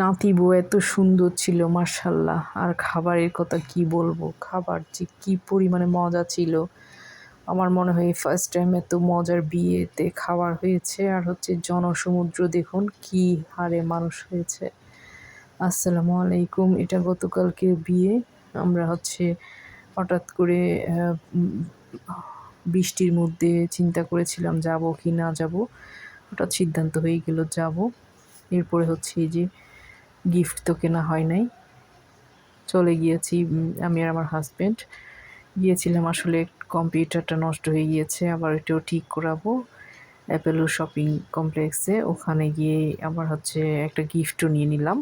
নাতি বউ এত সুন্দর ছিল মার্শাল্লাহ আর খাবারের কথা কি বলব? খাবার যে কি পরিমাণে মজা ছিল। আমার মনে হয় ফার্স্ট টাইম এত মজার বিয়েতে খাবার হয়েছে। আর হচ্ছে জনসমুদ্র দেখুন কি হারে মানুষ হয়েছে। আসসালামু আলাইকুম, এটা গতকালকে বিয়ে। আমরা হচ্ছে হঠাৎ করে বৃষ্টির মধ্যে চিন্তা করেছিলাম, যাব কি না যাব। হঠাৎ সিদ্ধান্ত হয়ে গেল, যাব। এরপরে হচ্ছে এই যে গিফট তো কেনা হয় নাই। চলে গিয়েছি আমি আর আমার হাজব্যান্ড গিয়েছিলাম আসলে কম্পিউটারটা নষ্ট হয়ে গিয়েছে, আবার এটাও ঠিক করাবো। অ্যাপেলো শপিং কমপ্লেক্সে ওখানে গিয়ে আবার হচ্ছে একটা গিফটও নিয়ে নিলাম।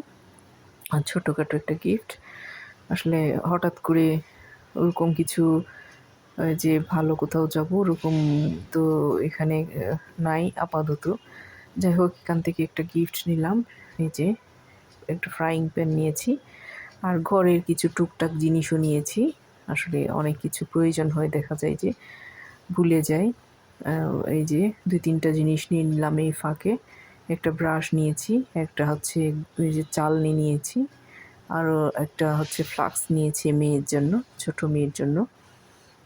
আর ছোটোখাটো একটা গিফট আসলে হঠাৎ করে ওরকম কিছু যে ভালো কোথাও যাব, ওরকম তো এখানে নাই আপাতত। যাই হোক, এখান থেকে একটা গিফট নিলাম যে। একটা ফ্রাইং প্যান নিয়েছি। আর ঘরের কিছু টুকটাক জিনিসও নিয়েছি। আসলে অনেক কিছু প্রয়োজন হয়, দেখা যায় যে ভুলে যাই। এই যে দুই তিনটা জিনিস নিয়ে নিলাম এই ফাঁকে। একটা ব্রাশ নিয়েছি, একটা হচ্ছে ওই যে চালনি নিয়েছি। আরও একটা হচ্ছে ফ্লাক্স নিয়েছি মেয়ের জন্য, ছোট মেয়ের জন্য।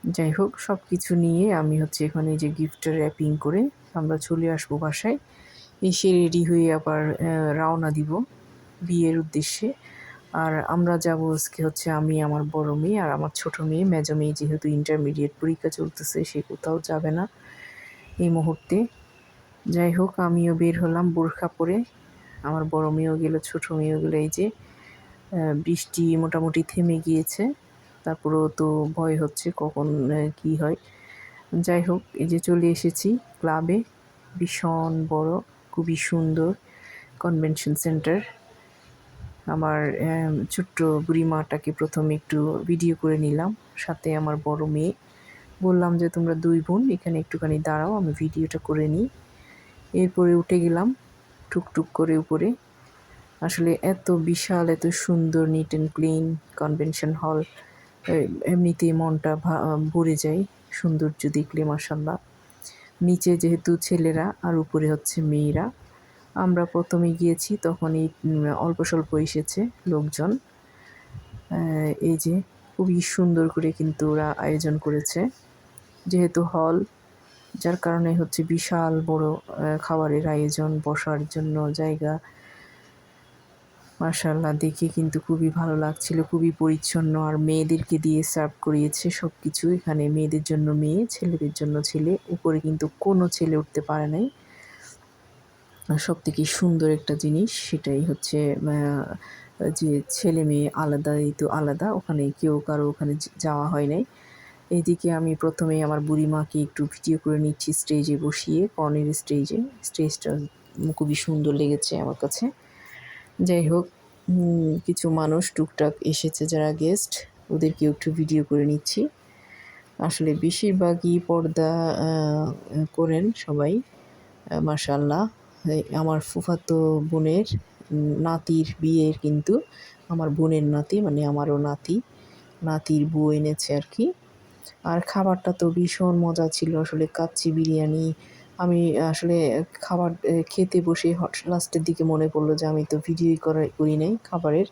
যাই হোক সব কিছু নিয়ে আমি হচ্ছে এখানে যে গিফটের র্যাপিং করে আমরা চলে আসব বাসায়। এসে রেডি হয়ে আবার রওনা দিব। বিয়ের উদ্দেশ্যে। আর আমরা যাব আজকে হচ্ছে আমি, আমার বড় মেয়ে আর আমার ছোট মেয়ে। মেজো মেয়ে যেহেতু ইন্টারমিডিয়েট পরীক্ষা চলতেছে, সে কোথাও যাবে না এই মুহূর্তে। যাই হোক, আমিও বের হলাম বোরখা পরে। আমার বড় মেয়েও গেল, ছোট মেয়েও গেলো। এই যে বৃষ্টি মোটামুটি থেমে গিয়েছে। তারপরেও তো ভয় হচ্ছে কখন কি হয়। যাই হোক, এই যে চলে এসেছি ক্লাবে। ভীষণ বড়, খুবই সুন্দর কনভেনশন সেন্টার আমার ছোট্ট বুড়িমাটাকে প্রথমে একটু ভিডিও করে নিলাম। সাথে আমার বড় মেয়ে। বললাম যে, তোমরা দুই বোন, এখানে একটুখানি দাঁড়াও, আমি ভিডিওটা করে নিই। এরপরে উঠে গেলাম, টুকটুক করে উপরে। আসলে এত বিশাল, এত সুন্দর neat and clean convention hall এমনিতেই মনটা ভরে যায় সৌন্দর্য দেখলে মাসাল্লাহ নিচে যেহেতু ছেলেরা, আর উপরে হচ্ছে মেয়েরা। আমরা প্রথমে গিয়েছি তখনই অল্প স্বল্প এসেছে লোকজন। এই যে খুবই সুন্দর করে কিন্তু ওরা আয়োজন করেছে। যেহেতু হল, যার কারণে হচ্ছে বিশাল বড় খাবারের আয়োজন, বসার জন্য জায়গা। মার্শাল্লাহ দেখে কিন্তু খুবই ভালো লাগছিল, খুবই পরিচ্ছন্ন। আর মেয়েদেরকে দিয়ে সার্ভ করিয়েছে সব কিছু এখানে মেয়েদের জন্য মেয়ে, ছেলেদের জন্য ছেলে। উপরে কিন্তু কোনো ছেলে উঠতে পারে নাই। সব থেকে সুন্দর একটা জিনিস সেটাই হচ্ছে যে ছেলে মেয়ে আলাদাই তো আলাদা, ওখানে কেউ কারও ওখানে যাওয়া হয় নাই। এইদিকে আমি প্রথমে আমার বুড়িমাকে একটু ভিডিও করে নিচ্ছি স্টেজে বসিয়ে কর্নের স্টেজে। স্টেজটা খুবই সুন্দর লেগেছে আমার কাছে। যাই হোক কিছু মানুষ টুকটাক এসেছে যারা গেস্ট ওদেরকেও একটু ভিডিও করে নিচ্ছি। আসলে বেশিরভাগই পর্দা করেন সবাই মার্শাল্লাহ আমার ফুফাতো বোনের নাতির বিয়ের কিন্তু আমার বোনের নাতি মানে আমারও নাতি, নাতির বউ এনেছে আর কি। আর খাবারটা তো ভীষণ মজা ছিল, আসলে কাচ্চি বিরিয়ানি। আমি, আসলে খাবার খেতে বসে হট, লাস্টের দিকে মনে পড়ল যে আমি তো ভিডিওই করা, করি নাই খাবারের।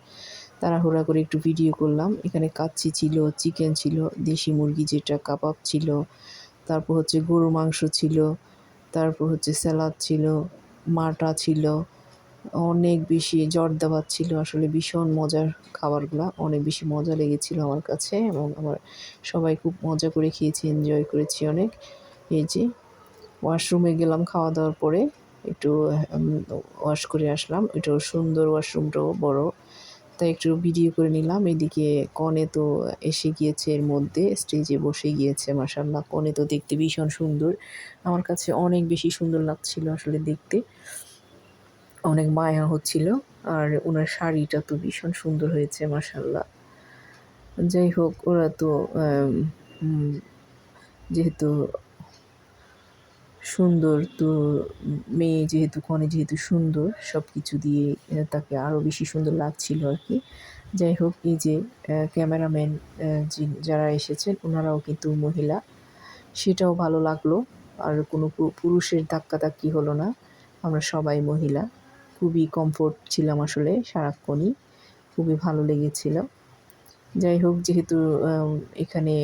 তাড়াহুড়া করে একটু ভিডিও করলাম। এখানে কাচ্চি ছিল, চিকেন ছিল, দেশি মুরগি যেটা কাবাব ছিল, তারপর হচ্ছে গরুর মাংস ছিল, তারপর হচ্ছে স্যালাদ ছিল মাটা ছিল, অনেক বেশি জ্বর ভাত ছিল, আসলে ভীষণ মজার খাবারগুলো, অনেক বেশি মজা লেগেছিল আমার কাছে এবং আমার সবাই খুব মজা করে খেয়েছি এনজয় করেছি অনেক। খেয়েছি ওয়াশরুমে গেলাম খাওয়া দাওয়ার পরে, একটু ওয়াশ করে আসলাম, এটাও সুন্দর ওয়াশরুমটাও বড়। তাই একটু ভিডিও করে নিলাম। এদিকে কনে তো এসে গিয়েছে এর মধ্যে স্টেজে বসে গিয়েছে মাসাল্লাহ কনে তো দেখতে ভীষণ সুন্দর। আমার কাছে অনেক বেশি সুন্দর লাগছিল আসলে দেখতে। অনেক মায়া হচ্ছিল। আর ওনার শাড়িটা তো ভীষণ সুন্দর হয়েছে মাসাল্লাহ যাই হোক, ওরা তো যেহেতু সুন্দর তো মেয়ে যেহেতু, কনে যেহেতু সুন্দর সব কিছু দিয়ে তাকে আরও বেশি সুন্দর লাগছিল আর কি। যাই হোক, এই যে ক্যামেরাম্যান যারা এসেছেন, ওনারাও কিন্তু মহিলা, সেটাও ভালো লাগল। আর কোনো পুরুষের ধাক্কাধাক্কি হলো না, আমরা সবাই মহিলা। খুবই কমফোর্ট ছিলাম আসলে সারাক্ষণই, খুবই ভালো লেগেছিল। যাই হোক, যেহেতু এখানে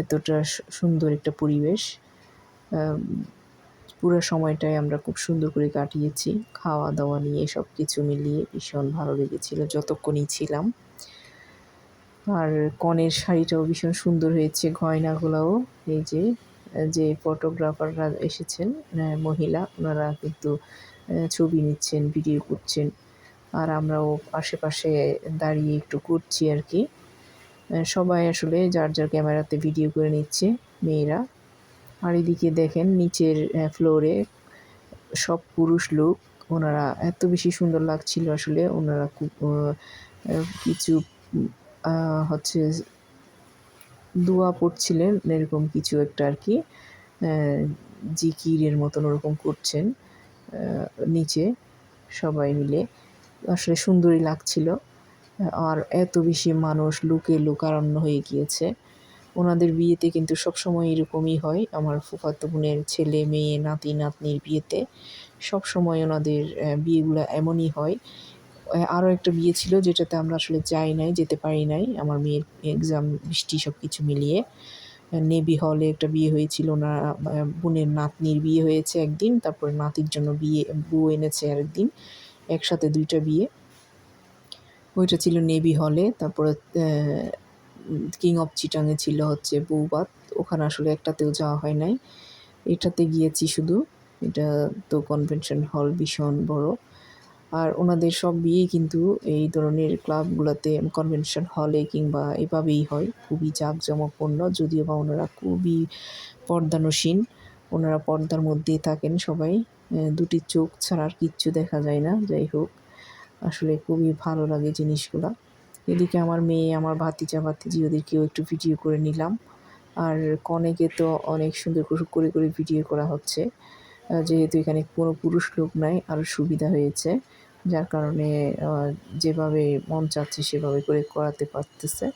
এতটা সুন্দর একটা পরিবেশ পুরো সময়টাই আমরা খুব সুন্দর করে কাটিয়েছি। খাওয়া দাওয়া নিয়ে সব কিছু মিলিয়ে ভীষণ ভালো লেগেছিলো, যতক্ষণই ছিলাম। আর কনের শাড়িটাও ভীষণ সুন্দর হয়েছে, গয়নাগুলোও। এই যে যে ফটোগ্রাফাররা এসেছেন মহিলা, ওনারা কিন্তু ছবি নিচ্ছেন ভিডিও করছেন। আর আমরাও আশেপাশে দাঁড়িয়ে একটু করছি আর কি। সবাই আসলে যার যার ক্যামেরাতে ভিডিও করে নিচ্ছে, মেয়েরা। আর এদিকে দেখেন নিচের ফ্লোরে সব পুরুষ লোক, ওনারা এত বেশি সুন্দর লাগছিল আসলে। ওনারা খুব কিছু হচ্ছে দোয়া পড়ছিলেন, এরকম কিছু একটা আর কি জিকিরের মতন ওরকম করছেন নিচে সবাই মিলে। আসলে সুন্দরই লাগছিল। আর এত বেশি মানুষ, লুকে লুকারণ্য হয়ে গিয়েছে। ওনাদের বিয়েতে কিন্তু সবসময় এরকমই হয়। আমার ফুফাতো বোনের ছেলে, মেয়ে, নাতি, নাতনির বিয়েতে সবসময় ওনাদের বিয়েগুলো এমনই হয়। আরও একটা বিয়ে ছিল যেটাতে আমরা আসলে যাই নাই, যেতে পারি নাই। আমার মেয়ের এক্সাম বৃষ্টি সব কিছু মিলিয়ে নেভি হলে একটা বিয়ে হয়েছিল না বোনের নাতনির বিয়ে হয়েছে একদিন। তারপরে নাতির জন্য বিয়ে, বউ এনেছে আরেকদিন, একসাথে দুইটা বিয়ে। ওইটা ছিল নেভি হলে তারপরে কিং অফ চিটাঙে ছিল হচ্ছে বৌবাত। ওখানে আসলে একটাতেও যাওয়া হয় নাই। এটাতে গিয়েছি শুধু। এটা তো কনভেনশন হল ভীষণ বড়। আর ওনাদের সব বিয়েই কিন্তু এই ধরনের ক্লাবগুলোতে কনভেনশন হলে কিংবা এভাবেই হয়। খুবই জাঁকজমকপূর্ণ। যদিও বা ওনারা খুবই পর্দানসীন। ওনারা পর্দার মধ্যেই থাকেন সবাই। দুটি চোখ ছাড়া আর কিচ্ছু দেখা যায় না। যাই হোক, আসলে খুবই ভালো লাগে জিনিসগুলা। এদিকে আমার মেয়ে, আমার ভাতিজা, ভাতিজি, ওদেরকেও একটু ভিডিও করে নিলাম। আর কনেকে তো অনেক সুন্দর করে- করে ভিডিও করা হচ্ছে। যেহেতু এখানে কোনো পুরুষ লোক নাই আরও সুবিধা হয়েছে। যার কারণে যেভাবে মন চাচ্ছে সেভাবে করে করাতে পারতেছে।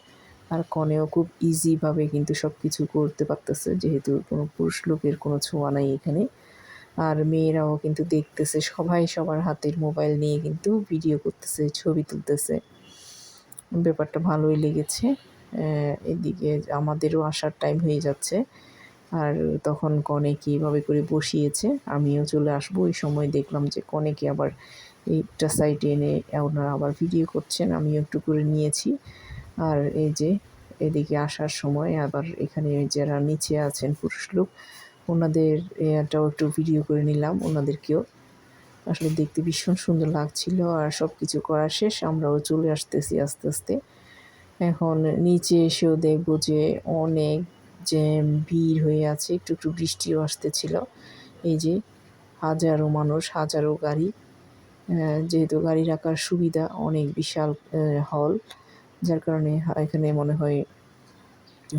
আর কনেও খুব ইজিভাবে কিন্তু সব কিছু করতে পারতেছে, যেহেতু কোনো পুরুষ লোকের কোনো ছোঁয়া নাই এখানে। আর মেয়েরাও কিন্তু দেখতেছে, সবাই সবার হাতের মোবাইল নিয়ে কিন্তু ভিডিও করতেছে, ছবি তুলতেছে। ব্যাপারটা ভালোই লেগেছে। এদিকে আমাদেরও আসার টাইম হয়ে যাচ্ছে। আর তখন কনেকে এভাবে করে বসিয়েছে। আমিও চলে আসব। ওই সময় দেখলাম যে কনেকে আবার এইটা সাইডে এনে ওনারা আবার ভিডিও করছেন। আমিও একটু করে নিয়েছি। আর এই যে এদিকে আসার সময় আবার এখানে যারা নিচে আছেন পুরুষ লোক, ওনাদের এটাও একটু ভিডিও করে নিলাম। ওনাদেরকেও আসলে দেখতে ভীষণ সুন্দর লাগছিল আর সব কিছু করা শেষ, আমরাও চলে আসতেছি আস্তে আস্তে। এখন নিচে এসেও দেখব যে অনেক যে ভিড় হয়ে আছে, একটু একটু বৃষ্টিও আসতেছিল। এই যে হাজারো মানুষ, হাজারো গাড়ি যেহেতু গাড়ি রাখার সুবিধা, অনেক বিশাল হল, যার কারণে এখানে মনে হয়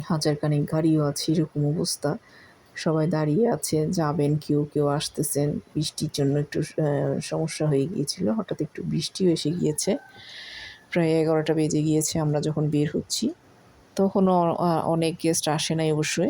হাজার খানেক গাড়িও আছে, এরকম অবস্থা। সবাই দাঁড়িয়ে আছে যাবেন, কেউ কেউ আসতেছেন। বৃষ্টির জন্য একটু সমস্যা হয়ে গিয়েছিল। হঠাৎ একটু বৃষ্টিও এসে গিয়েছে। প্রায় এগারোটা বেজে গিয়েছে আমরা যখন বের হচ্ছি। তখনও অনেক গেস্ট আসে নাই অবশ্যই।